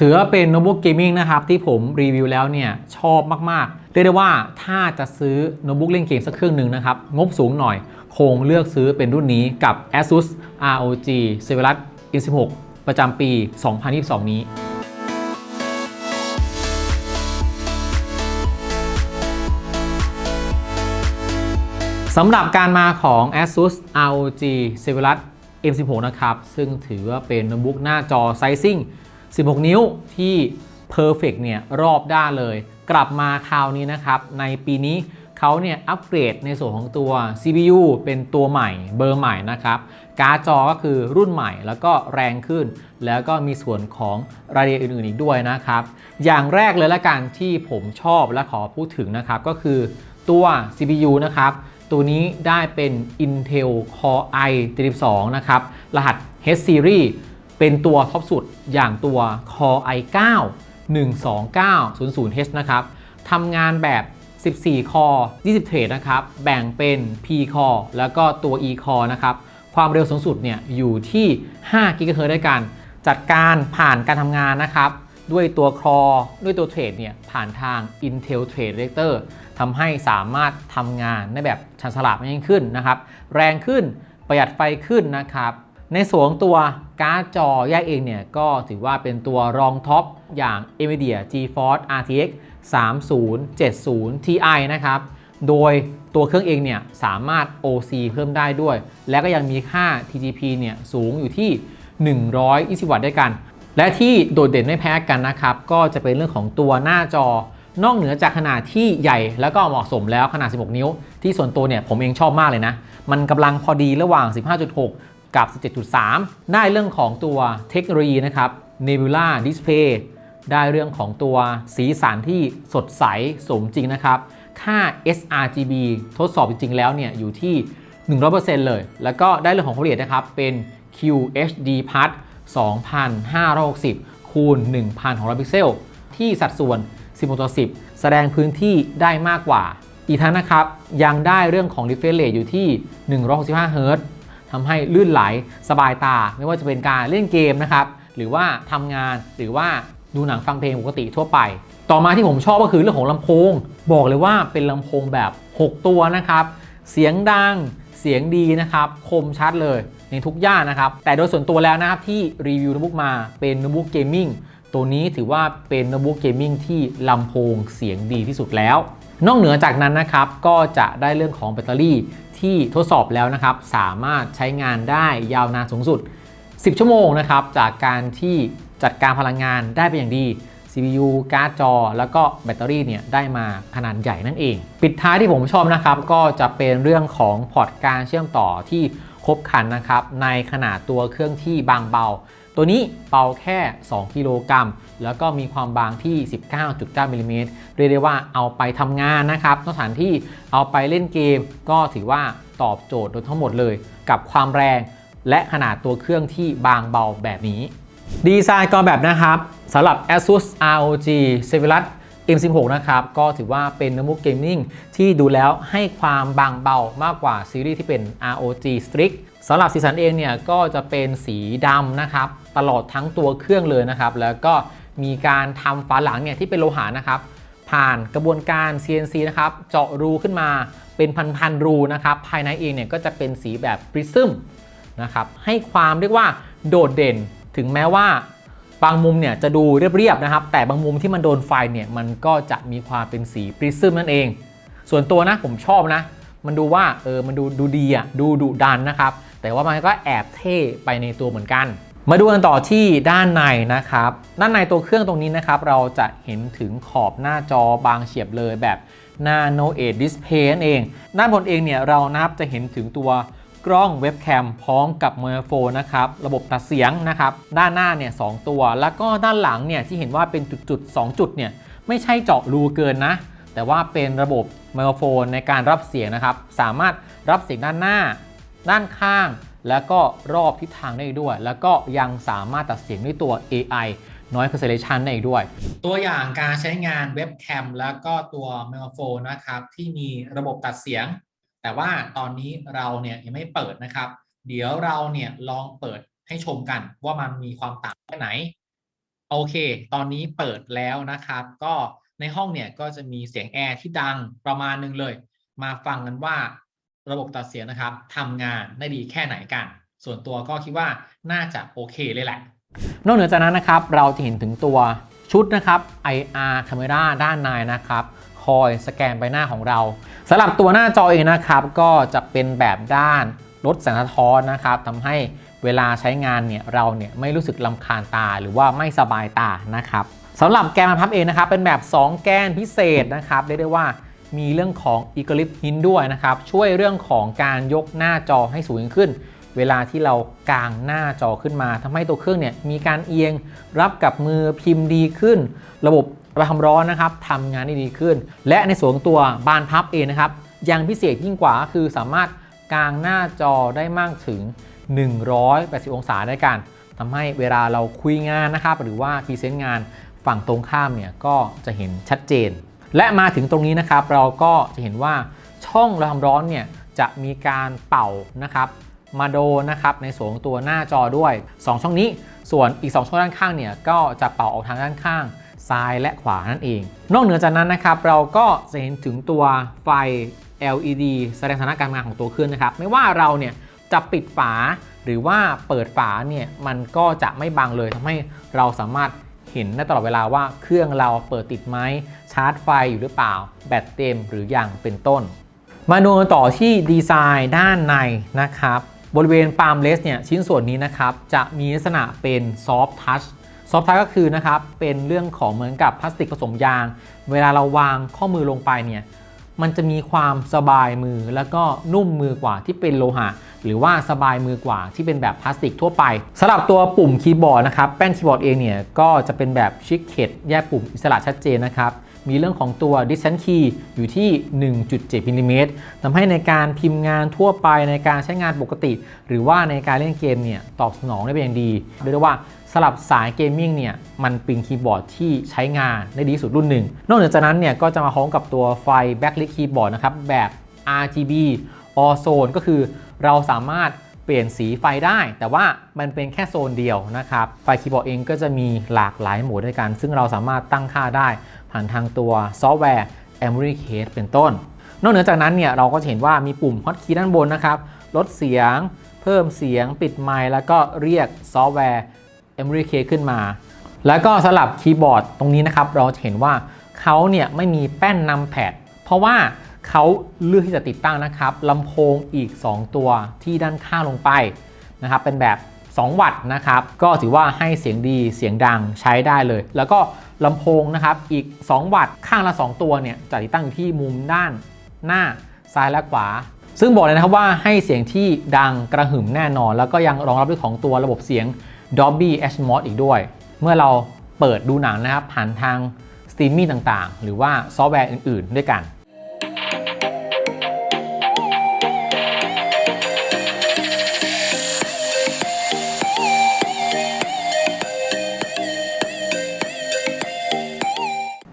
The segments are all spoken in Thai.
ถือว่าเป็นโน้ตบุ๊กเกมมิ่งนะครับ ที่ผมรีวิวแล้วเนี่ย ชอบมาก ๆ เรียกได้ว่าถ้าจะซื้อโน้ตบุ๊กเล่นเกมสักเครื่องหนึ่งนะครับ งบสูงหน่อย คงเลือกซื้อเป็นรุ่นนี้กับ ASUS ROG Zephyrus In16 ประจำปี 2022 นี้สำหรับการมาของ ASUS ROG Zephyrus M16 นะครับ ซึ่งถือว่าเป็นโน้ตบุ๊กหน้าจอไซซิ่ง 16 นิ้วที่ Perfect เนี่ยรอบด้านเลย กลับมาคราวนี้นะครับ ในปีนี้เขาเนี่ยอัปเกรดในส่วนของตัว CPU เป็นตัวใหม่เบอร์ใหม่นะครับการ์ดจอก็คือรุ่นใหม่แล้วก็แรงขึ้น แล้วก็มีส่วนของรายละเอียดอื่นๆอีกด้วยนะครับ อย่างแรกเลยละกันที่ผมชอบและขอพูดถึงนะครับ ก็คือตัว CPU นะครับ ตัวนี้ได้เป็น Intel Core i 32นะครับ รหัส H Series เป็นตัวท็อปสุดอย่างตัว Core i9 12900H นะครับทำงานแบบ 14 Core 20 เทรดนะครับ แบ่งเป็น P Core แล้วก็ตัว E Core นะครับ ความเร็วสูงสุดเนี่ยอยู่ที่5 GHz ด้วยกัน จัดการผ่านการทำงานนะครับ ด้วยตัวคอด้วยตัวเทรดเนี่ยผ่านทาง Intel Trade Director ทำให้สามารถทำงานได้แบบชันฉลาดมายขึ้นนะครับ แรงขึ้นประหยัดไฟขึ้นนะครับ ในส่วนของตัวการ์ดจอแยกเองเนี่ย ก็ถือว่าเป็นตัวรองท็อปอย่าง NVIDIA GeForce RTX 3070 Ti นะครับ โดยตัวเครื่องเองเนี่ย สามารถ OC เพิ่มได้ด้วย และก็ยังมีค่า TGP เนี่ย สูงอยู่ที่ 120 วัตต์ด้วยกัน และที่โดดเด่นไม่แพ้กันนะครับ ก็จะเป็นเรื่องของตัวหน้าจอนอกเหนือจากขนาดที่ใหญ่แล้วก็เหมาะสมแล้วขนาด 16 นิ้ว ที่ส่วนตัวเนี่ยผมเองชอบมากเลยนะ มันกำลังพอดีระหว่าง 15.6 กับ 17.3 ได้เรื่องของตัวเทคโนโลยีนะครับ Nebula Display ได้เรื่องของตัวสีสันที่สดใสสมจริงนะครับ ค่า sRGB ทดสอบจริงๆแล้วเนี่ยอยู่ที่ 100%เลย แล้วก็ได้เรื่องของความละเอียดนะครับ เป็น QHD Plus 2560 คูณ 1,600 พิกเซล ที่สัดส่วน 16ต่อ10 แสดงพื้นที่ได้มากกว่า อีกทั้งนะครับ ยังได้เรื่องของ refresh rate อยู่ที่ 165เฮิรต ทำให้ลื่นไหลสบายตา ไม่ว่าจะเป็นการเล่นเกมนะครับหรือว่าทำงานหรือว่าดูหนังฟังเพลงปกติทั่วไป ต่อมาที่ผมชอบก็คือเรื่องของลำโพง บอกเลยว่าเป็นลำโพงแบบ 6 ตัวนะครับ เสียงดังเสียงดีนะครับคมชัดเลยในทุกย่านนะครับ แต่โดยส่วนตัวแล้วนะครับที่รีวิวโน้ตบุ๊กมาเป็นโน้ตบุ๊กเกมมิ่งตัวนี้ถือว่าเป็นโน้ตบุ๊กเกมมิ่งที่ลำโพงเสียงดีที่สุดแล้ว นอกเหนือจากนั้นนะครับก็จะได้เรื่องของแบตเตอรี่ ที่ทดสอบแล้วนะครับ สามารถใช้งานได้ยาวนานสูงสุด 10 ชั่วโมงนะครับ จากการที่จัดการพลังงานได้เป็นอย่างดี CPU การ์ดจอ แล้วก็แบตเตอรี่เนี่ยได้มาขนาดใหญ่นั่นเอง ปิดท้ายที่ผมชอบนะครับ ก็จะเป็นเรื่องของพอร์ตการเชื่อมต่อที่ครบครันนะครับ ในขนาดตัวเครื่องที่บางเบา ตัวนี้เบาแค่ 2 กิโลกรัม แล้วก็มีความบางที่ 19.9มิลลิเมตรเรียกได้ว่าเอาไปทำงานนะครับนอกสถานที่เอาไปเล่นเกม ก็ถือว่าตอบโจทย์โดยทั้งหมดเลย กับความแรง และขนาดตัวเครื่องที่บางเบาแบบนี้ ดีไซน์ก็แบบนะครับสำหรับ ASUS ROG Zephyrus M16 นะครับ ก็ถือว่าเป็นโน้ตบุ๊กเกมมิ่งที่ดูแล้วให้ความบางเบามากกว่าซีรีส์ที่เป็น ROG Strix สำหรับสีสันเองเนี่ยก็จะเป็นสีดำนะครับ ตลอดทั้งตัวเครื่องเลยนะครับ แล้วก็มีการทำฝาหลังเนี่ยที่เป็นโลหะนะครับ ผ่านกระบวนการ CNC นะครับ เจาะรูขึ้นมาเป็นพันๆรูนะครับ ภายในเองเนี่ยก็จะเป็นสีแบบปริซึมนะครับให้ความเรียกว่าโดดเด่นถึงแม้ว่าบางมุมเนี่ยจะดูเรียบๆนะครับ แต่บางมุมที่มันโดนไฟเนี่ยมันก็จะมีความเป็นสีปริซึมนั่นเอง ส่วนตัวนะผมชอบนะ มันดูว่าเออมันดูดูดีอะดูดุดันนะครับ แต่ว่ามันก็แอบเท่ไปในตัวเหมือนกัน มาดูกันต่อที่ด้านในนะครับ ด้านในตัวเครื่องตรงนี้นะครับ เราจะเห็นถึงขอบหน้าจอบางเฉียบเลยแบบ Nano Edge Display นั่นเอง ด้านบนเองเนี่ยเรานะครับจะเห็นถึงตัวกล้องเว็บแคมพร้อมกับไมโครโฟนนะครับ ระบบตัดเสียงนะครับ ด้านหน้าเนี่ยสตัว แล้วก็ด้านหลังเนี่ยที่เห็นว่าเป็นจุดๆ 2 จุดเนี่ยไม่ใช่เจาะรูเกินนะ แต่ว่าเป็นระบบไมโครโฟนในการรับเสียงนะครับ สามารถรับเสียงด้านหน้า ด้านข้าง แล้วก็รอบทิศทางได้อีกด้วย แล้วก็ยังสามารถตัดเสียงด้วยตัว AI Noise Cancellation ได้อีกด้วย ตัวอย่างการใช้งานเว็บแคมแล้วก็ตัวไมโครโฟนนะครับ ที่มีระบบตัดเสียง แต่ว่าตอนนี้เราเนี่ยยังไม่เปิดนะครับ เดี๋ยวเราเนี่ยลองเปิดให้ชมกันว่ามันมีความต่างแค่ไหน โอเค ตอนนี้เปิดแล้วนะครับ ก็ในห้องเนี่ยก็จะมีเสียงแอร์ที่ดังประมาณหนึงเลย มาฟังกันว่า ระบบตัดเสียงนะครับทำงานได้ดีแค่ไหนกัน ส่วนตัวก็คิดว่าน่าจะโอเคเลยแหละ นอกเหนือจากนั้นนะครับ เราจะเห็นถึงตัวชุดนะครับ IR Camera ด้านในนะครับ คอยสแกนใบหน้าของเราสำหรับตัวหน้าจอเองนะครับ ก็จะเป็นแบบด้านลดแสงสะท้อนนะครับทำให้เวลาใช้งานเนี่ยเราเนี่ยไม่รู้สึกลำคาญตาหรือว่าไม่สบายตานะครับสำหรับแกนมาพับเองนะครับ เป็นแบบ 2 แกนพิเศษนะครับเรียกได้ว่า มีเรื่องของ e g l i p Hint ด้วยนะครับ ช่วยเรื่องของการยกหน้าจอให้สูงขึ้น เวลาที่เรากางหน้าจอขึ้นมาทำให้ตัวเครื่องเนี่ยมีการเอียงรับกับมือพิมพ์ดีขึ้น ระบบระบายร้อนนะครับทำงานได้ดีขึ้น และในส่วนตัวบานพับเองนะครับยังพิเศษยิ่งกว่าคือสามารถกางหน้าจอได้มากถึง 180 องศาด้วยกันทำให้เวลาเราคุยงานนะครับ หรือว่าพรีเซนต์งานฝั่งตรงข้ามเนี่ยก็จะเห็นชัดเจน และมาถึงตรงนี้นะครับเราก็จะเห็นว่าช่องระบายความร้อนเนี่ยจะมีการเป่านะครับมาโดนนะครับในส่วนของตัวหน้าจอด้วย 2 ช่องนี้ ส่วนอีก 2 ช่องด้านข้างเนี่ยก็จะเป่าออกทางด้านข้าง ซ้ายและขวานั่นเอง นอกเหนือจากนั้นนะครับเราก็จะเห็นถึงตัวไฟ LED แสดงสถานะการทำงานของตัวเครื่องนะครับ ไม่ว่าเราเนี่ยจะปิดฝาหรือว่าเปิดฝาเนี่ยมันก็จะไม่บังเลยทำให้เราสามารถ เห็นได้ตลอดเวลาว่าเครื่องเราเปิดติดไหมชาร์จไฟอยู่หรือเปล่า แบตเต็มหรือยังเป็นต้น มาดูต่อที่ดีไซน์ด้านในนะครับ บริเวณปาล์มเลสเนี่ยชิ้นส่วนนี้นะครับ จะมีลักษณะเป็นซอฟทัชซอฟทัชก็คือนะครับเป็นเรื่องของเหมือนกับพลาสติกผสมยาง เวลาเราวางข้อมือลงไปเนี่ย มันจะมีความสบายมือแล้วก็นุ่มมือกว่าที่เป็นโลหะ หรือว่าสบายมือกว่าที่เป็นแบบพลาสติกทั่วไปสำหรับตัวปุ่มคีย์บอร์ดนะครับแป้นคีย์บอร์ดเองเนี่ยก็จะเป็นแบบชิคเคดแยกปุ่มอิสระชัดเจนนะครับมีเรื่องของตัว distance key อยู่ที่ 1.7มิลิเมตรทำให้ในการพิมพ์งานทั่วไปในการใช้งานปกติ หรือว่าในการเล่นเกมเนี่ยตอบสนองได้เป็นอย่างดีเรียกได้ว่าำหรับสายเกมมิ่งเนี่ยมันเป็นคีย์บอร์ดที่ใช้งานได้ดีสุดรุ่นหนึ่ง นอกจากนั้นเนี่ยก็จะมาพร้อมกับตัวไฟ backlit keyboard นะครับแบบ RGB all zone ก็คือเราสามารถเปลี่ยนสีไฟได้ แต่ว่ามันเป็นแค่โซนเดียวนะครับไฟคีย์บอร์ดเองก็จะมีหลากหลายโหมดด้วยกัน ซึ่งเราสามารถตั้งค่าได้ผ่านทางตัวซอฟต์แวร์ Emery Case เป็นต้น นอกเหนือจากนั้นเนี่ยเราก็จะเห็นว่ามีปุ่มฮอตคีย์ด้านบนนะครับ ลดเสียง เพิ่มเสียง ปิดไมค์แล้วก็เรียกซอฟต์แวร์ Emery Case ขึ้นมา แล้วก็สลับคีย์บอร์ดตรงนี้นะครับเราจะเห็นว่าเขาเนี่ยไม่มีแป้นนำแพดเพราะว่าเขาเลือกที่จะติดตั้งนะครับลำโพงอีก 2 ตัวที่ด้านข้างลงไปนะครับเป็นแบบ 2 วัตต์นะครับก็ถือว่าให้เสียงดีเสียงดังใช้ได้เลย แล้วก็ลำโพงนะครับอีก 2 วัตต์ข้างละ 2 ตัวเนี่ยจะติดตั้งอยู่ที่มุมด้านหน้าซ้ายและขวา ซึ่งบอกเลยนะครับว่าให้เสียงที่ดังกระหึ่มแน่นอน แล้วก็ยังรองรับด้วยของตัวระบบเสียง Dolby Atmos อีกด้วย เมื่อเราเปิดดูหนังนะครับ ผ่านทางสตรีมมิ่งต่างๆ หรือว่าซอฟต์แวร์อื่น ๆ ด้วยกัน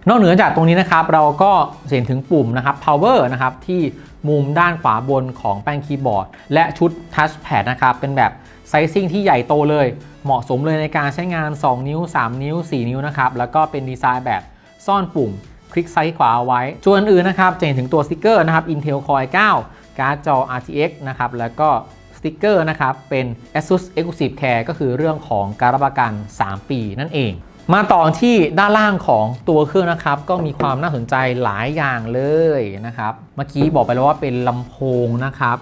นอกเหนือจากตรงนี้นะครับ เราก็เห็นถึงปุ่มนะครับ power นะครับ ที่มุมด้านขวาบนของแป้นคีย์บอร์ด และชุด touchpad นะครับ เป็นแบบ ไซซิ่งที่ใหญ่โตเลย เหมาะสมเลยในการใช้งาน 2 นิ้ว 3 นิ้ว 4 นิ้วนะครับ แล้วก็เป็นดีไซน์แบบซ่อนปุ่ม คลิกซ้ายขวาเอาไว้ส่วนอื่นนะครับ จะเห็นถึงตัวสติกเกอร์นะครับ Intel Core i9 การ์ดจอ RTX นะครับ แล้วก็สติกเกอร์นะครับ เป็น ASUS Exclusive Care ก็คือเรื่องของการรับประกัน 3 ปีนั่นเอง มาต่อที่ด้านล่างของตัวเครื่องนะครับ ก็มีความน่าสนใจหลายอย่างเลยนะครับ เมื่อกี้บอกไปแล้วว่าเป็นลำโพงนะครับ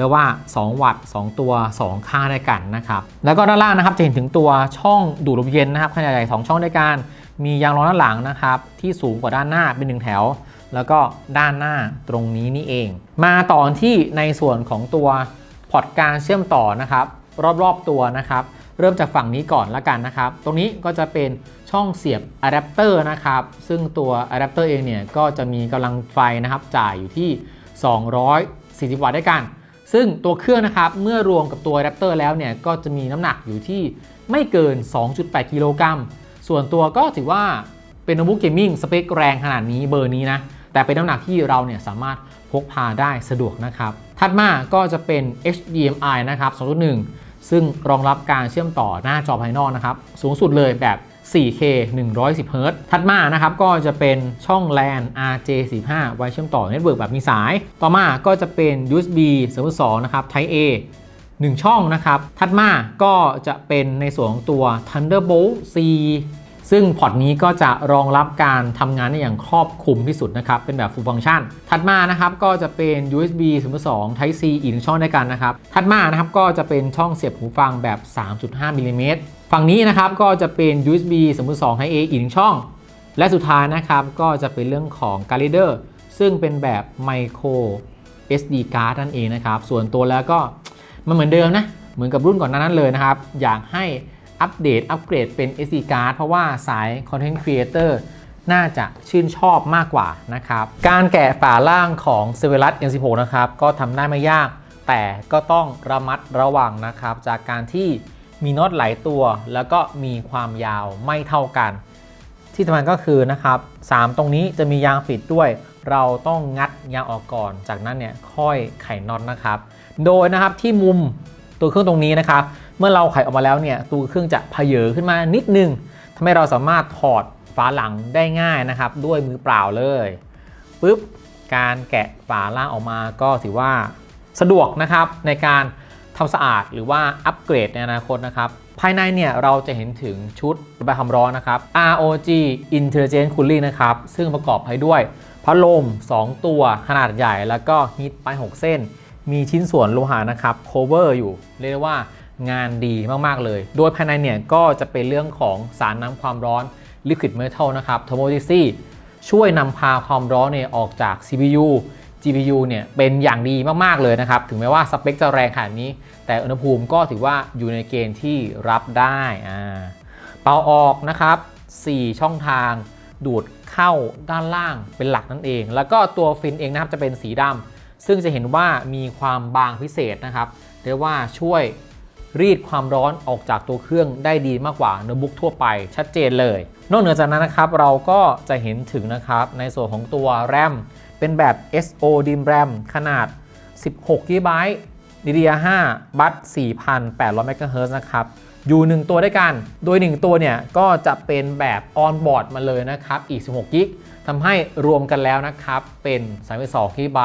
รียกว่า 2 วัตต์ 2 ตัว 2 ค่าด้วยกันนะครับ แล้วก็ด้านล่างนะครับจะเห็นถึงตัวช่องดูดลมเย็นนะครับขนาดใหญ่ 2 ช่องด้วยกัน มียางรองด้านหลังนะครับที่สูงกว่าด้านหน้าเป็นหนึ่งแถว แล้วก็ด้านหน้าตรงนี้นี่เอง มาต่อที่ในส่วนของตัวพอร์ตการเชื่อมต่อนะครับรอบๆตัวนะครับเริ่มจากฝั่งนี้ก่อนละกันนะครับ ตรงนี้ก็จะเป็นช่องเสียบอะแดปเตอร์นะครับ ซึ่งตัวอะแดปเตอร์เองเนี่ยก็จะมีกำลังไฟนะครับจ่ายอยู่ที่ 240 วัตต์ด้วยกัน ซึ่งตัวเครื่องนะครับเมื่อรวมกับตัวแดปเตอร์แล้วเนี่ยก็จะมีน้ำหนักอยู่ที่ไม่เกิน 2.8 กิโลกรัม ส่วนตัวก็ถือว่าเป็นโน้ตบุ๊กเกมมิ่งสเปคแรงขนาดนี้เบอร์นี้นะ แต่เป็นน้ำหนักที่เราเนี่ยสามารถพกพาได้สะดวกนะครับ ถัดมาก็จะเป็น HDMI นะครับ 2.1 ซึ่งรองรับการเชื่อมต่อหน้าจอภายนอกนะครับ สูงสุดเลยแบบ 4K 110 Hz ถัดมานะครับก็จะเป็นช่อง LAN RJ45 ไว้เชื่อมต่อเน็ตเวิร์กแบบมีสาย ต่อมาก็จะเป็น USB 2.2 นะครับ Type A 1 ช่องนะครับ ถัดมาก็จะเป็นในส่วนของตัว Thunderbolt C ซึ่งพอร์ตนี้ก็จะรองรับการทำงานได้อย่างครอบคลุมที่สุดนะครับ เป็นแบบ full function ถัดมานะครับก็จะเป็น USB 2.2 Type C อีกหนึ่งช่องด้วยกันนะครับ ถัดมานะครับก็จะเป็นช่องเสียบหูฟังแบบ 3.5มิลลิเมตรฝั่งนี้นะครับก็จะเป็น USB 2.2 Type A อีกหนึ่งช่อง และสุดท้ายนะครับก็จะเป็นเรื่องของการ์ดเดอร์ซึ่งเป็นแบบ micro SD card นั่นเองนะครับ ส่วนตัวแล้วก็มันเหมือนเดิมนะ เหมือนกับรุ่นก่อนหน้านั้นเลยนะครับ อยากให้ อัปเดตอัปเกรดเป็น SD card เพราะว่าสาย Content Creator น่าจะชื่นชอบมากกว่านะครับ การแกะฝาล่างของ s e v e r u s M16 นะครับ ก็ทำได้ไม่ยาก แต่ก็ต้องระมัดระวังนะครับ จากการที่มีน็อตหลายตัว แล้วก็มีความยาวไม่เท่ากัน ที่สำคัญก็คือนะครับ 3 ตรงนี้จะมียางปิดด้วย เราต้องงัดยางออกก่อน จากนั้นเนี่ยค่อยไขน็อตนะครับ โดยนะครับที่มุม ตัวเครื่องตรงนี้นะครับ เมื่อเราไขออกมาแล้วเนี่ยตัวเครื่องจะเพเยอขึ้นมานิดนึงทำให้เราสามารถถอดฝาหลังได้ง่ายนะครับ ด้วยมือเปล่าเลยปุ๊บการแกะฝาล่างออกมาก็ถือว่าสะดวกนะครับในการทำสะอาดหรือว่าอัปเกรดในอนาคตนะครับ ภายในเนี่ยเราจะเห็นถึงชุดระบายความร้อนนะครับ ROG Intelligent Cooling นะครับ ซึ่งประกอบไปด้วยพัดลม 2 ตัวขนาดใหญ่ แล้วก็ฮีทไป 6 เส้น มีชิ้นส่วนโลหะนะครับ cover อยู่เรียกได้ว่างานดีมาก ๆ เลย โดยภายในเนี่ยก็จะเป็นเรื่องของสารน้ำความร้อน Liquid Metal นะครับ Thermolysis ช่วยนำพาความร้อนเนี่ยออกจาก CPU GPU เนี่ยเป็นอย่างดีมาก ๆ เลยนะครับ ถึงแม้ว่าสเปคจะแรงขนาดนี้ แต่อุณหภูมิก็ถือว่าอยู่ในเกณฑ์ที่รับได้อ่าเป่าออกนะครับ 4 ช่องทาง ดูดเข้าด้านล่างเป็นหลักนั่นเอง แล้วก็ตัวฟินเองนะครับจะเป็นสีดำ ซึ่งจะเห็นว่ามีความบางพิเศษนะครับเรียกว่าช่วยรีดความร้อนออกจากตัวเครื่องได้ดีมากกว่าโน้ตบุ๊กทั่วไปชัดเจนเลย นอกเหนือจากนั้นนะครับเราก็จะเห็นถึงนะครับในส่วนของตัว RAM เป็นแบบ SO d i m RAM ขนาด 16 GB DDR5 บัต4,800 MHz นะครับ อยู่ 1 ตัวด้วยกัน โดย 1 ตัวเนี่ย ก็จะเป็นแบบ on board มาเลยนะครับ อีก 16กิกทำให้รวมกันแล้วนะครับ เป็น32 GB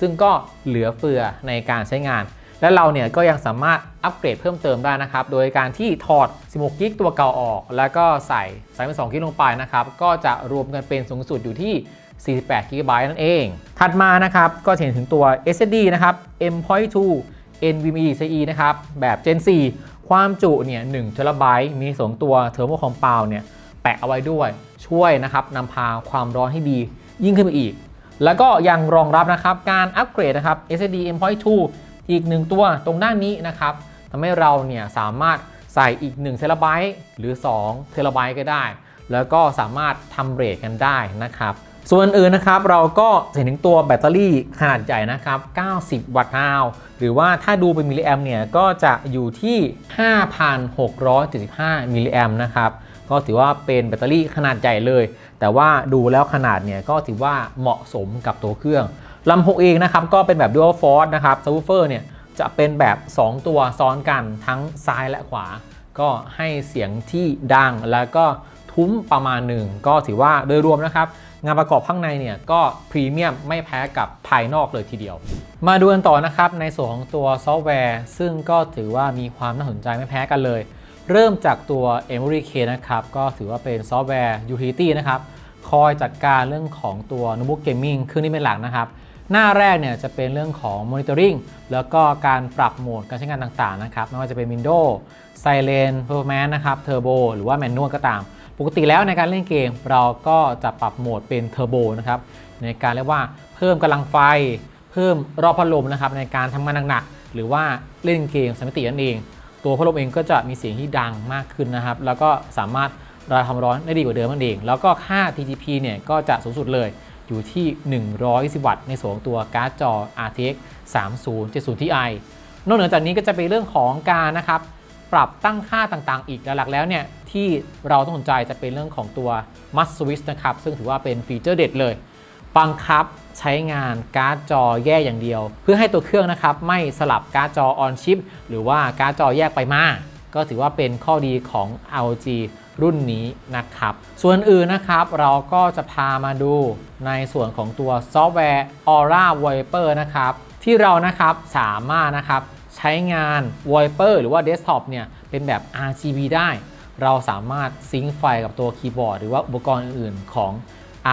ซึ่งก็เหลือเฟือในการใช้งาน และเราเนี่ยก็ยังสามารถอัปเกรดเพิ่มเติมได้นะครับ โดยการที่ถอด 16 กิกตัวเก่าออก แล้วก็ใส่32กิกลงไปนะครับ ก็จะรวมกันเป็นสูงสุดอยู่ที่48 GB นั่นเอง ถัดมานะครับ ก็เห็นถึงตัว SSD นะครับ M.2 NVMe CE นะครับ แบบ Gen 4 ความจุเนี่ย1 t b มี2ตัว Thermal Compound เนี่ย แปะเอาไว้ด้วย ช่วยนะครับนำพาความร้อนให้ดียิ่งขึ้นไปอีก แล้วก็ยังรองรับนะครับการอัปเกรดนะครับ SSD M.2 อีก 1 ตัวตรงด้านนี้นะครับทำให้เราเนี่ยสามารถใส่อีก1 t b หรือ2 t b ก็ได้ แล้วก็สามารถทำเรทกันได้นะครับ ส่วนอื่นนะครับเราก็เห็นถึงตัวแบตเตอรี่ขนาดใหญ่นะครับ 90 วัตต์ฮาวหรือว่าถ้าดูเป็นมิลลิแอมเนี่ยก็จะอยู่ที่ 5,675 มิลลิแอมนะครับ ก็ถือว่าเป็นแบตเตอรี่ขนาดใหญ่เลย แต่ว่าดูแล้วขนาดเนี่ยก็ถือว่าเหมาะสมกับตัวเครื่องลำโพงเองนะครับก็เป็นแบบ Dual Force นะครับ Subwoofer เนี่ยจะเป็นแบบ 2 ตัวซ้อนกันทั้งซ้ายและขวา ก็ให้เสียงที่ดังแล้วก็ทุ้มประมาณหนึ่งก็ถือว่าโดยรวมนะครับ งานประกอบข้างในเนี่ยก็พรีเมียมไม่แพ้กับภายนอกเลยทีเดียว มาดูกันต่อนะครับในส่วนของตัวซอฟต์แวร์ ซึ่งก็ถือว่ามีความน่าสนใจไม่แพ้กันเลย เริ่มจากตัว Emory K นะครับ ก็ถือว่าเป็นซอฟต์แวร์ Utility นะครับ คอยจัดการเรื่องของตัวโน้ตบุ๊กเกมมิ่งเครื่องนี้เป็นหลักนะครับ หน้าแรกเนี่ยจะเป็นเรื่องของ Monitoring แล้วก็การปรับโหมดการใช้งานต่างๆนะครับ ไม่ว่าจะเป็น Windows Silent Performance นะครับ Turbo หรือว่า Manual ก็ตาม ปกติแล้วในการเล่นเกม เราก็จะปรับโหมดเป็นเทอร์โบนะครับในการเรียกว่าเพิ่มกำลังไฟ เพิ่มรอบพัดลมนะครับในการทำงานหนักๆหรือว่าเล่นเกมสมมิตินั่นเอง ตัวพัดลมเองก็จะมีเสียงที่ดังมากขึ้นนะครับ แล้วก็สามารถระบายความร้อนได้ดีกว่าเดิมนั่นเอง แล้วก็ค่า TGP เนี่ยก็จะสูงสุดเลยอยู่ที่120วัตต์ ในส่วนของตัวการ์ดจอ RTX 3070 Ti นอกเหนือจากนี้ก็จะเป็นเรื่องของการนะครับปรับตั้งค่าต่างๆ อีกหลักๆแล้วเนี่ยที่เราต้องสนใจจะเป็นเรื่องของตัว Must Switch นะครับ ซึ่งถือว่าเป็นฟีเจอร์เด็ดเลย บังคับใช้งานการ์ดจอแยกอย่างเดียว เพื่อให้ตัวเครื่องนะครับไม่สลับการ์ดจอ on chip หรือว่าการ์ดจอแยกไปมาก็ถือว่าเป็นข้อดีของ ROG รุ่นนี้นะครับ ส่วนอื่นนะครับเราก็จะพามาดูในส่วนของตัวซอฟต์แวร์ Aura Viper นะครับ ที่เรานะครับสามารถนะครับใช้งาน Viper หรือว่า Desktop เนี่ยเป็นแบบ RGB ได้ เราสามารถซิงค์ไฟกับตัวคีย์บอร์ดหรือว่าอุปกรณ์อื่นๆของ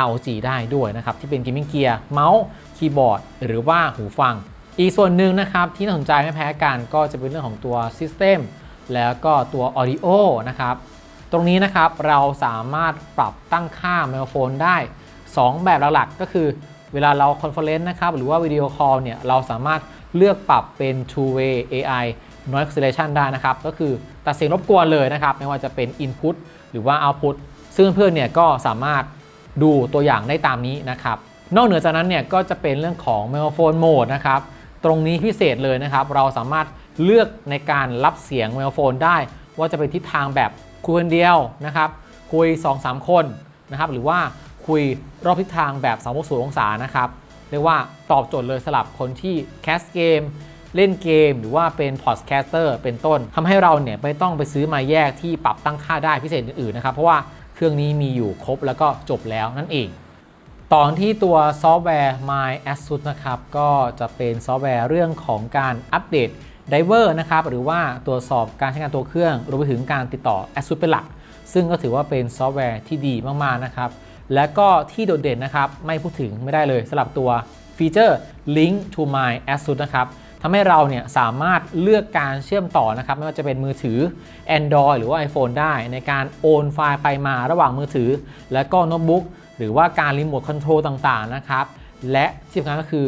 ROG ได้ด้วยนะครับที่เป็น Gaming Gear เมาส์คีย์บอร์ดหรือว่าหูฟัง อีกส่วนหนึ่งนะครับที่น่าสนใจไม่แพ้กันก็จะเป็นเรื่องของตัว System แล้วก็ตัว Audio นะครับตรงนี้นะครับเราสามารถปรับตั้งค่าไมโครโฟนได้ 2 แบบหลักๆ ก็คือเวลาเราคอนเฟอเรนซ์นะครับหรือว่าวิดีโอคอลเนี่ยเราสามารถเลือกปรับเป็น two way AI noise cancellation ได้นะครับ ก็คือตัดเสียงรบกวนเลยนะครับ ไม่ว่าจะเป็น input หรือว่า output ซึ่งเพื่อนๆเนี่ยก็สามารถ ดูตัวอย่างได้ตามนี้นะครับ นอกเหนือจากนั้นเนี่ยก็จะเป็นเรื่องของไมโครโฟนโหมดนะครับ ตรงนี้พิเศษเลยนะครับ เราสามารถเลือกในการรับเสียงไมโครโฟนได้ ว่าจะเป็นทิศทางแบบคุยคนเดียวนะครับ คุย 2-3 คนนะครับ หรือว่าคุยรอบทิศทางแบบ360องศานะครับ เรียกว่าตอบโจทย์เลยสำหรับคนที่แคสเกมเล่นเกมหรือว่าเป็นพอดแคสเตอร์เป็นต้นทำให้เราเนี่ยไม่ต้องไปซื้อมาแยกที่ปรับตั้งค่าได้พิเศษอื่นๆนะครับ เพราะว่า เครื่องนี้มีอยู่ครบแล้วก็จบแล้วนั่นเองตอนที่ตัวซอฟต์แวร์ My ASUS นะครับ ก็จะเป็นซอฟต์แวร์เรื่องของการอัปเดตไดเวอร์นะครับ หรือว่าตรวจสอบการใช้งานตัวเครื่องรวมไปถึงการติดต่อ ASUS เป็นหลัก ซึ่งก็ถือว่าเป็นซอฟต์แวร์ที่ดีมากๆนะครับ และก็ที่โดดเด่นนะครับ ไม่พูดถึงไม่ได้เลยสำหรับตัวฟีเจอร์ Link to My ASUS นะครับ ทำให้เราเนี่ยสามารถเลือกการเชื่อมต่อนะครับไม่ว่าจะเป็นมือถือ Android หรือว่า iPhone ได้ ในการโอนไฟล์ไปมาระหว่างมือถือ และก็โน้ตบุ๊กหรือว่าการรีโมทคอนโทรลต่างๆนะครับและที่สำคัญก็คือ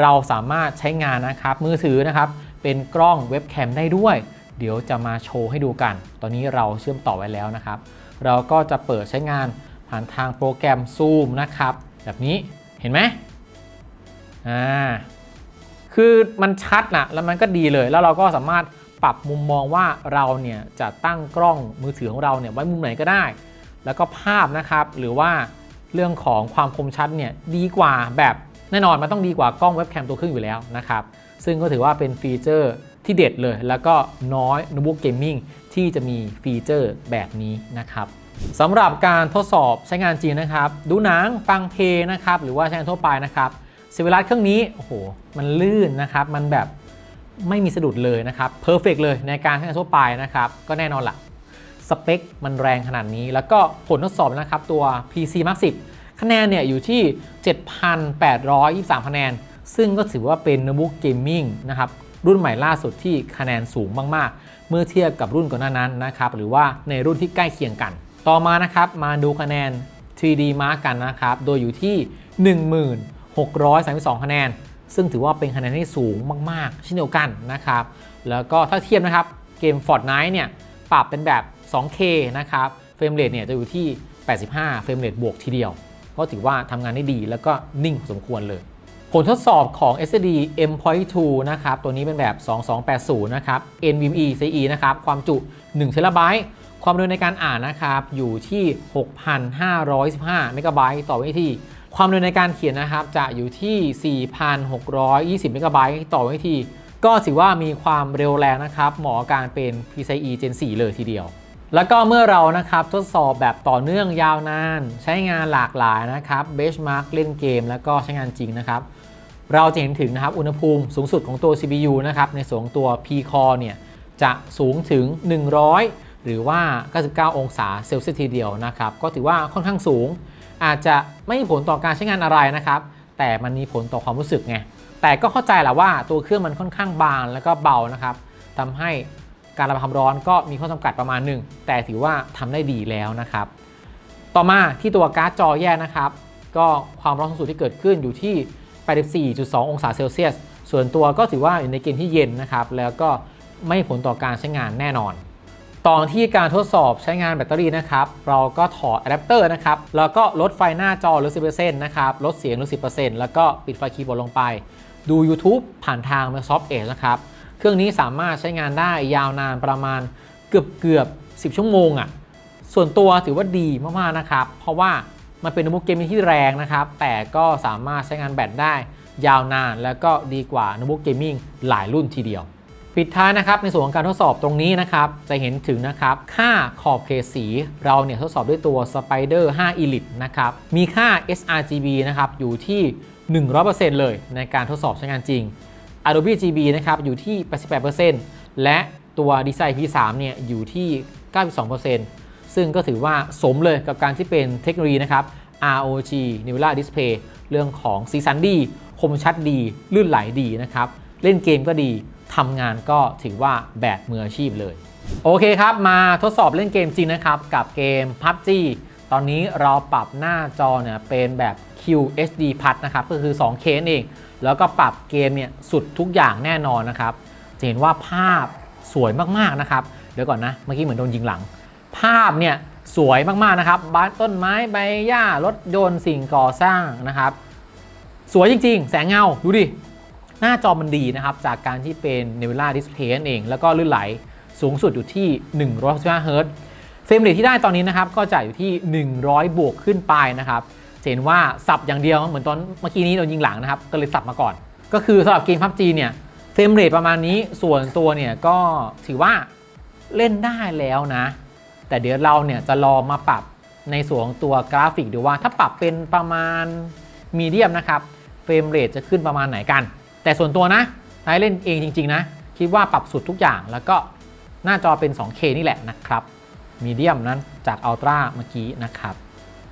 เราสามารถใช้งานนะครับมือถือนะครับเป็นกล้องเว็บแคมได้ด้วย เดี๋ยวจะมาโชว์ให้ดูกัน ตอนนี้เราเชื่อมต่อไว้แล้วนะครับ เราก็จะเปิดใช้งานผ่านทางโปรแกรม Zoom นะครับ แบบนี้เห็นไหมอ่า คือมันชัดนะแล้วมันก็ดีเลย แล้วเราก็สามารถปรับมุมมองว่าเราเนี่ยจะตั้งกล้องมือถือของเราเนี่ยไว้มุมไหนก็ได้ แล้วก็ภาพนะครับหรือว่าเรื่องของความคมชัดเนี่ยดีกว่าแบบแน่นอนมันต้องดีกว่ากล้องเว็บแคมตัวเครื่องอยู่แล้วนะครับซึ่งก็ถือว่าเป็นฟีเจอร์ที่เด็ดเลย แล้วก็น้อยโน้ตบุ๊กเกมมิ่งที่จะมีฟีเจอร์แบบนี้นะครับสำหรับการทดสอบใช้งานจริงนะครับ ดูหนังฟังเพลงนะครับ หรือว่าใช้งานทั่วไปนะครับ เซเวลัสเครื่องนี้โอ้โหมันลื่นนะครับ มันแบบไม่มีสะดุดเลยนะครับเพอร์เฟกเลยในการใช้งานทั่วไปนะครับ ก็แน่นอนละสเปคมันแรงขนาดนี้ แล้วก็ผลทดสอบนะครับตัว PC Mark 10คะแนนเนี่ยอยู่ที่ 7,823 คะแนน ซึ่งก็ถือว่าเป็นโน้ตบุ๊กเกมมิ่งนะครับรุ่นใหม่ล่าสุดที่คะแนนสูงมาก ๆ เมื่อเทียบกับรุ่นก่อนหน้านั้นนะครับ หรือว่าในรุ่นที่ใกล้เคียงกัน ต่อมานะครับ มาดูคะแนน 3D Mark กันนะครับ โดยอยู่ที่ 632 คะแนน ซึ่งถือว่าเป็นคะแนนที่สูงมากๆเช่นเดียวกันนะครับ แล้วก็ถ้าเทียบนะครับเกม Fortnite เนี่ยปรับเป็นแบบ 2K นะครับเฟรมเรทเนี่ยจะอยู่ที่ 85 เฟรมเรทบวกทีเดียว ก็ถือว่าทำงานได้ดีแล้วก็นิ่งพอสมควรเลย ผลทดสอบของ SSD M.2 นะครับ ตัวนี้เป็นแบบ 2280 นะครับ NVMe CE นะครับ ความจุ1 t b ความเร็วในการอ่านนะครับ อยู่ที่ 6,515 เมกะไบต์ต่อวินาที ความเร็วในการเขียนนะครับ จะอยู่ที่ 4,620 เมกะไบต์ต่อวินาที ก็ถือว่ามีความเร็วแรงนะครับ เหมาะการเป็น PCIe Gen 4 เลยทีเดียว แล้วก็เมื่อเรานะครับทดสอบแบบต่อเนื่องยาวนาน ใช้งานหลากหลายนะครับเบชมาร์กเล่นเกม แล้วก็ใช้งานจริงนะครับ เราจะเห็นถึงนะครับอุณหภูมิสูงสุดของตัว CPU นะครับในส่วนตัว P-Core เนี่ยจะสูงถึง 100 หรือว่า 99 องศาเซลเซียสทีเดียวนะครับก็ถือว่าค่อนข้างสูง อาจจะไม่มีผลต่อการใช้งานอะไรนะครับ แต่มันมีผลต่อความรู้สึกไง แต่ก็เข้าใจแหละว่าตัวเครื่องมันค่อนข้างบางแล้วก็เบานะครับทำให้การระบายความร้อนก็มีข้อจำกัดประมาณหนึ่ง แต่ถือว่าทำได้ดีแล้วนะครับ ต่อมาที่ตัวการ์ดจอแยกนะครับ ก็ความร้อนสูงสุดที่เกิดขึ้นอยู่ที่ 84.2 องศาเซลเซียส ส่วนตัวก็ถือว่าอยู่ในเกณฑ์ที่เย็นนะครับ แล้วก็ไม่ผลต่อการใช้งานแน่นอน ตอนที่การทดสอบใช้งานแบตเตอรี่นะครับ เราก็ถอดอะแดปเตอร์นะครับ แล้วก็ลดไฟหน้าจอลด10%นะครับ ลดเสียงลด10%แล้วก็ปิดไฟคีย์บอร์ดลงไป ดู YouTube ผ่านทาง Microsoft Edge นะครับ เครื่องนี้สามารถใช้งานได้ยาวนานประมาณเกือบเกือบ10 ชั่วโมงอะ่ะ ส่วนตัวถือว่าดีมากๆนะครับ เพราะว่ามันเป็นโน้ตบุ๊กเกมมิ่งที่แรงนะครับ แต่ก็สามารถใช้งานแบตได้ยาวนาน แล้วก็ดีกว่าโน้ตบุ๊กเกมมิ่งหลายรุ่นทีเดียว ปิดท้ายนะครับในส่วนของการทดสอบตรงนี้นะครับจะเห็นถึงนะครับค่าขอบเขตสีเราเนี่ยทดสอบด้วยตัว Spider 5 Elite นะครับมีค่า sRGB นะครับอยู่ที่ 100%เลยในการทดสอบใช้งานจริง Adobe GB นะครับอยู่ที่ 88%และตัว Design P3 เนี่ยอยู่ที่ 92%ซึ่งก็ถือว่าสมเลยกับการที่เป็นเทคโนโลยีนะครับ ROG Nebula Display เรื่องของสีสันดี คมชัดดี ลื่นไหลดีนะครับ เล่นเกมก็ดี ทำงานก็ถือว่าแบบมืออาชีพเลย โอเคครับ มาทดสอบเล่นเกมจริงนะครับ กับเกม PUBG ตอนนี้เราปรับหน้าจอเนี่ยเป็นแบบ QHD Plus นะครับ ก็คือ 2K เอง แล้วก็ปรับเกมเนี่ยสุดทุกอย่างแน่นอนนะครับจะเห็นว่าภาพสวยมากๆนะครับ เดี๋ยวก่อนนะ เมื่อกี้เหมือนโดนยิงหลัง ภาพเนี่ยสวยมากๆนะครับบ้านต้นไม้ใบหญ้ารถยนต์สิ่งก่อสร้างนะครับ สวยจริง ๆ แสงเงา ดูดิ หน้าจอมันดีนะครับ จากการที่เป็น Nebula Display นั่นเอง แล้วก็ลื่นไหลสูงสุดอยู่ที่ 165 Hz เฟรมเรทที่ได้ตอนนี้นะครับ ก็จะอยู่ที่ 100 บวกขึ้นไปนะครับเห็นว่าสับอย่างเดียวเหมือนตอนเมื่อกี้นี้โดนยิงหลังนะครับ ก็เลยสับมาก่อน ก็คือสำหรับเกม PUBG เนี่ยเฟรมเรทประมาณนี้ส่วนตัวเนี่ยก็ถือว่าเล่นได้แล้วนะ แต่เดี๋ยวเราเนี่ยจะรอมาปรับในส่วนของตัวกราฟิกดูว่าถ้าปรับเป็นประมาณมีเดียมนะครับเฟรมเรทจะขึ้นประมาณไหนกัน แต่ส่วนตัวนะใช้เล่นเองจริง ๆ นะ คิดว่าปรับสุดทุกอย่างแล้วก็หน้าจอเป็น 2K นี่แหละนะครับมีเดียมนั้นจากอัลตร้าเมื่อกี้นะครับ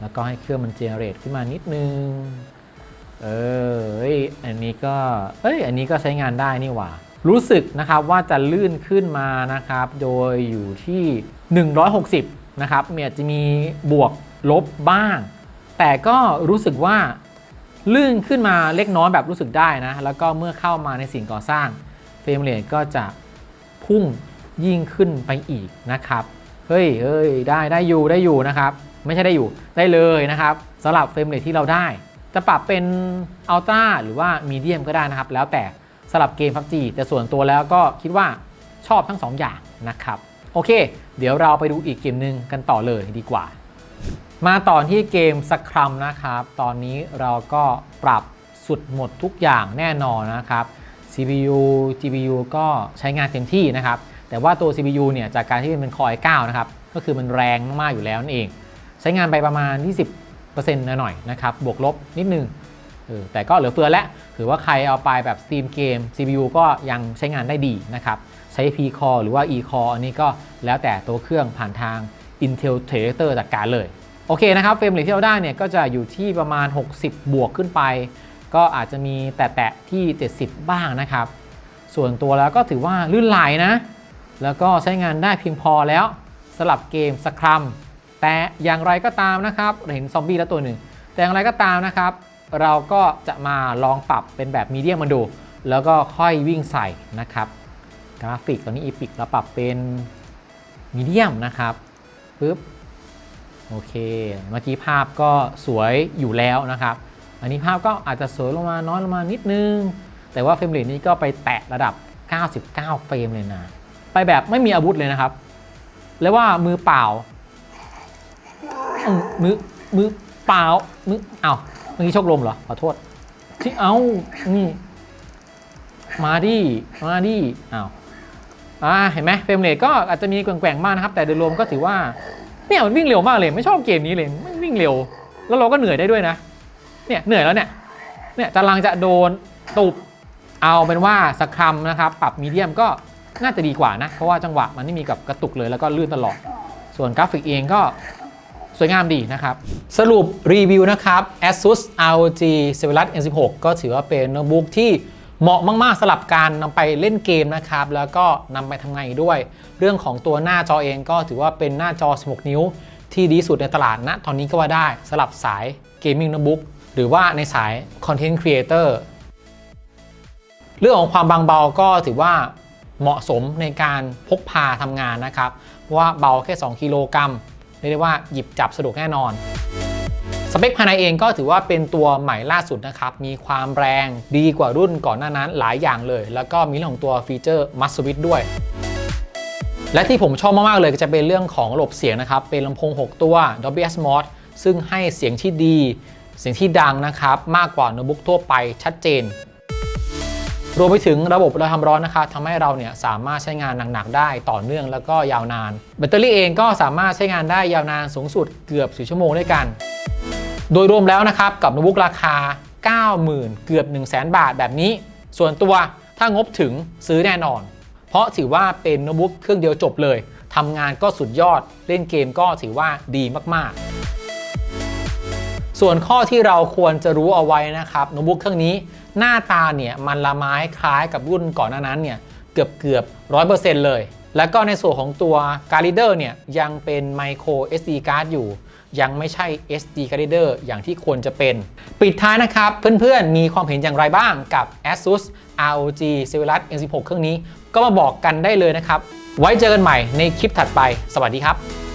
แล้วก็ให้เครื่องมันเจเนเรตขึ้นมานิดนึง เออเอ้ยอันนี้ก็ เอ้ย อันนี้ก็ใช้งานได้นี่หว่า รู้สึกนะครับว่าจะลื่นขึ้นมานะครับ โดยอยู่ที่ 160 นะครับเนี่ยจะมีบวกลบบ้าง แต่ก็รู้สึกว่า ลื่นขึ้นมาเล็กน้อยแบบรู้สึกได้นะ แล้วก็เมื่อเข้ามาในสิ่งก่อสร้างเฟรมเรทก็จะพุ่งยิ่งขึ้นไปอีกนะครับ เฮ้ยเฮ้ยได้ได้อยู่ได้อยู่นะครับ ไม่ใช่ได้อยู่ได้เลยนะครับสำหรับเฟรมเรทที่เราได้ จะปรับเป็นอัลตร้าหรือว่ามีเดียมก็ได้นะครับ แล้วแต่สำหรับเกม PUBG แต่ส่วนตัวแล้วก็คิดว่าชอบทั้ง2อย่างนะครับ โอเค เดี๋ยวเราไปดูอีกเกมหนึ่งกันต่อเลยดีกว่า มาต่อที่เกมสครัมนะครับ ตอนนี้เราก็ปรับสุดหมดทุกอย่างแน่นอนนะครับ CPU GPU ก็ใช้งานเต็มที่นะครับ แต่ว่าตัว CPU เนี่ยจากการที่มันเป็น Core i9 นะครับ ก็คือมันแรงมากอยู่แล้วนั่นเอง ใช้งานไปประมาณ 20%หน่อยๆนะครับ บวกลบนิดนึงแต่ก็เหลือเฟือแล้วถือว่าใครเอาไปแบบ Steam เกม CPU ก็ยังใช้งานได้ดีนะครับ ใช้ P Core หรือว่า E Core อันนี้ก็แล้วแต่ตัวเครื่องผ่านทาง Intel Creator จัดการเลย โอเคนะครับเฟรมเรทที่เราได้เนี่ยก็จะอยู่ที่ประมาณ 60 บวกขึ้นไป ก็อาจจะมีแตะๆที่ 70 บ้างนะครับ ส่วนตัวแล้วก็ถือว่าลื่นไหลนะ แล้วก็ใช้งานได้เพียงพอแล้วสำหรับเกมสครัมแต่อย่างไรก็ตามนะครับเราเห็นซอมบี้แล้วตัวหนึ่ง แต่อย่างไรก็ตามนะครับ เราก็จะมาลองปรับเป็นแบบมีเดียมมาดู แล้วก็ค่อยวิ่งใส่นะครับ กราฟิกตอนนี้อีพิกเราปรับเป็นมีเดียมนะครับปึ๊บ โอเค เมื่อกี้ภาพก็สวยอยู่แล้วนะครับ อันนี้ภาพก็อาจจะสวยลงมาน้อยลงมานิดนึง แต่ว่าเฟรมเรทนี้ก็ไปแตะระดับ 99 เฟรมเลยนะ ไปแบบไม่มีอาวุธเลยนะครับเรียกว่ามือเปล่า มือ มือเปล่า มือเอ้าเมื่อกี้โชกลมเหรอ ขอโทษที่เอ้านี่ มาดิ มาดิอ้าวอ่า เห็นไหมเฟรมเรทก็อาจจะมีแกว่งๆมากนะครับ แต่โดยรวมก็ถือว่า เนี่ยมันวิ่งเร็วมากเลยไม่ชอบเกมนี้เลยมันวิ่งเร็ว แล้วเราก็เหนื่อยได้ด้วยนะ เนี่ยเหนื่อยแล้วเนี่ยเนี่ยกำลังจะโดนตุบเอาเป็นว่าสครัมนะครับปรับมีเดียมก็น่าจะดีกว่านะ เพราะว่าจังหวะมันไม่มีกับกระตุกเลยแล้วก็ลื่นตลอด ส่วนกราฟิกเองก็สวยงามดีนะครับ สรุปรีวิวนะครับ ASUS ROG Zephyrus N16 ก็ถือว่าเป็นโน้ตบุ๊กที่ เหมาะมากๆสำหรับการนำไปเล่นเกมนะครับ แล้วก็นำไปทำงานอีกด้วย เรื่องของตัวหน้าจอเองก็ถือว่าเป็นหน้าจอ 16 นิ้ว ที่ดีสุดในตลาดณตอนนี้ก็ว่าได้สำหรับสายเกมมิ่งโน้ตบุ๊กหรือว่าในสาย Content Creator เรื่องของความบางเบาก็ถือว่าเหมาะสมในการพกพาทำงานนะครับ เพราะว่าเบาแค่ 2 กิโลกรัมเรียกได้ว่าหยิบจับสะดวกแน่นอน สเปคภายในเองก็ถือว่าเป็นตัวใหม่ล่าสุดนะครับ มีความแรงดีกว่ารุ่นก่อนหน้านั้นหลายอย่างเลย แล้วก็มีเรื่องของตัวฟีเจอร์มัสวิตด้วย และที่ผมชอบมาก ๆ เลยก็จะเป็นเรื่องของระบบเสียงนะครับ เป็นลำโพง 6 ตัว Dolby Atmos ซึ่งให้เสียงที่ดี เสียงที่ดังนะครับ มากกว่าโน้ตบุ๊กทั่วไปชัดเจน รวมไปถึงระบบระบายความร้อนนะครับทำให้เราเนี่ยสามารถใช้งานหนักๆได้ต่อเนื่องแล้วก็ยาวนาน แบตเตอรี่เองก็สามารถใช้งานได้ยาวนานสูงสุดเกือบ 4 ชั่วโมงด้วยกัน โดยรวมแล้วนะครับกับโน้ตบุ๊กราคา 90,000 เกือบ 1 0 0 0 0 0 บาทแบบนี้ ส่วนตัวถ้างบถึงซื้อแน่นอน เพราะถือว่าเป็นโน้ตบุ๊กเครื่องเดียวจบเลยทำงานก็สุดยอดเล่นเกมก็ถือว่าดีมากๆส่วนข้อที่เราควรจะรู้เอาไว้นะครับโน้ตบุ๊กเครื่องนี้หน้าตาเนี่ยมันละไม้คล้ายกับรุ่นก่อนหน้านั้นเนี่ยเกือบเกือบร้อยเปอร์เซ็นต์เลย แล้วก็ในส่วนของตัวการ์ดเดอร์เนี่ยยังเป็น micro SD card อยู่ ยังไม่ใช่ SD card reader อย่างที่ควรจะเป็น ปิดท้ายนะครับ เพื่อนๆ มีความเห็นอย่างไรบ้างกับ ASUS ROG Zephyrus M16 เครื่องนี้ ก็มาบอกกันได้เลยนะครับ ไว้เจอกันใหม่ในคลิปถัดไป สวัสดีครับ